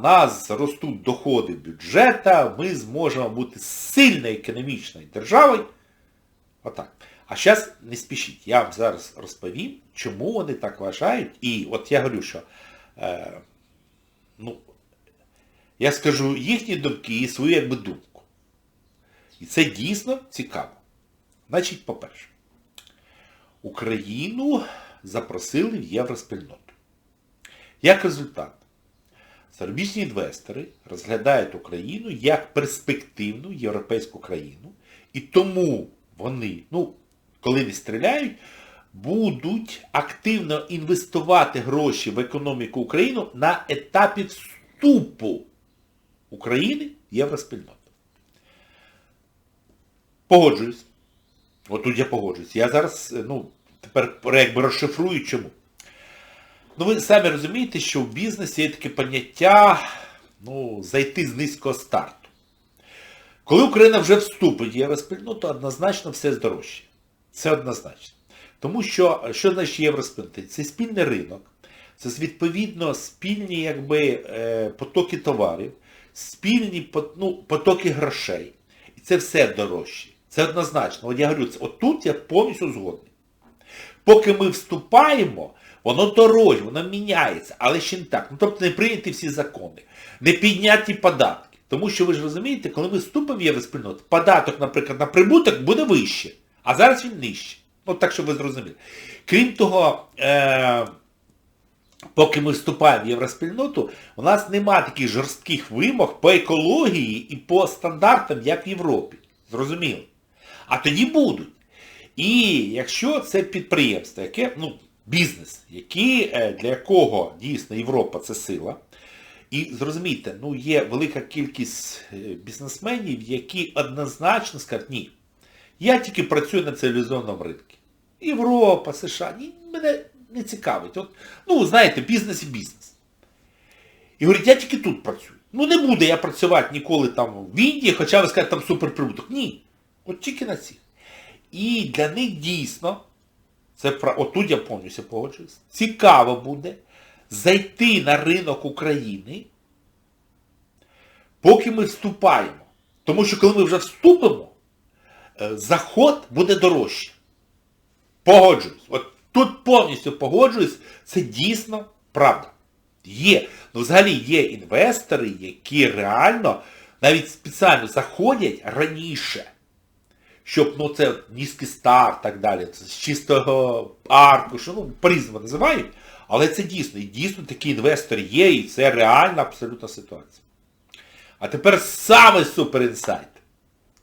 у нас ростуть доходи бюджета, ми зможемо бути сильною економічною державою. Отак. А зараз не спішіть, я вам зараз розповім, чому вони так вважають. І от я говорю, що е, ну, я скажу їхні думки і свою якби думку. І це дійсно цікаво. Значить, по-перше, Україну запросили в євроспільноту. Як результат, зарубіжні інвестори розглядають Україну як перспективну європейську країну, і тому вони, ну, коли не стріляють, будуть активно інвестувати гроші в економіку України на етапі вступу України в євроспільноту. Погоджуюсь. От тут я погоджуюсь. Я зараз, ну, тепер якби розшифрую чому. Ну, ви самі розумієте, що в бізнесі є таке поняття, ну, зайти з низького старту. Коли Україна вже вступить в євроспільноту, однозначно все здорожчає. Це однозначно. Тому що, що значить євроспільнота? Це спільний ринок, це відповідно спільні якби, е, потоки товарів, спільні ну, потоки грошей. І це все дорожче. Це однозначно. От я говорю, це- от тут я повністю згодний. Поки ми вступаємо, воно дорожче, воно міняється, але ще не так. Ну, тобто не прийняті всі закони, не підняті податки. Тому що ви ж розумієте, коли ми вступимо в євроспільноту, податок, наприклад, на прибуток буде вище, а зараз він нижче. Ну, так, щоб ви зрозуміли. Крім того, е- поки ми вступаємо в євроспільноту, у нас нема таких жорстких вимог по екології і по стандартам, як в Європі. Зрозуміло. А тоді будуть. І якщо це підприємство, яке, ну, бізнес, який, е, для якого дійсно Європа це сила, і зрозумійте, ну є велика кількість е, бізнесменів, які однозначно скажуть, ні, я тільки працюю на цивілізованому ринку. Європа, США, ні, мене не цікавить. От, ну, знаєте, бізнес і бізнес. І говорить, я тільки тут працюю. Ну не буду я працювати ніколи там в Індії, хоча ви скажете, там суперприбуток. Ні. От тільки на цих. І для них дійсно, це отут я повністю погоджуюсь, цікаво буде зайти на ринок України, поки ми вступаємо. Тому що коли ми вже вступимо, е, заход буде дорожче. Погоджуюсь. От тут повністю погоджуюсь, це дійсно правда. Є. Ну, взагалі є інвестори, які реально навіть спеціально заходять раніше, щоб ну, це низький старт так далі, це з чистого аркушу, ну, по-різному називають, але це дійсно, і дійсно такі інвестори є, і це реальна абсолютна ситуація. А тепер саме супер інсайт.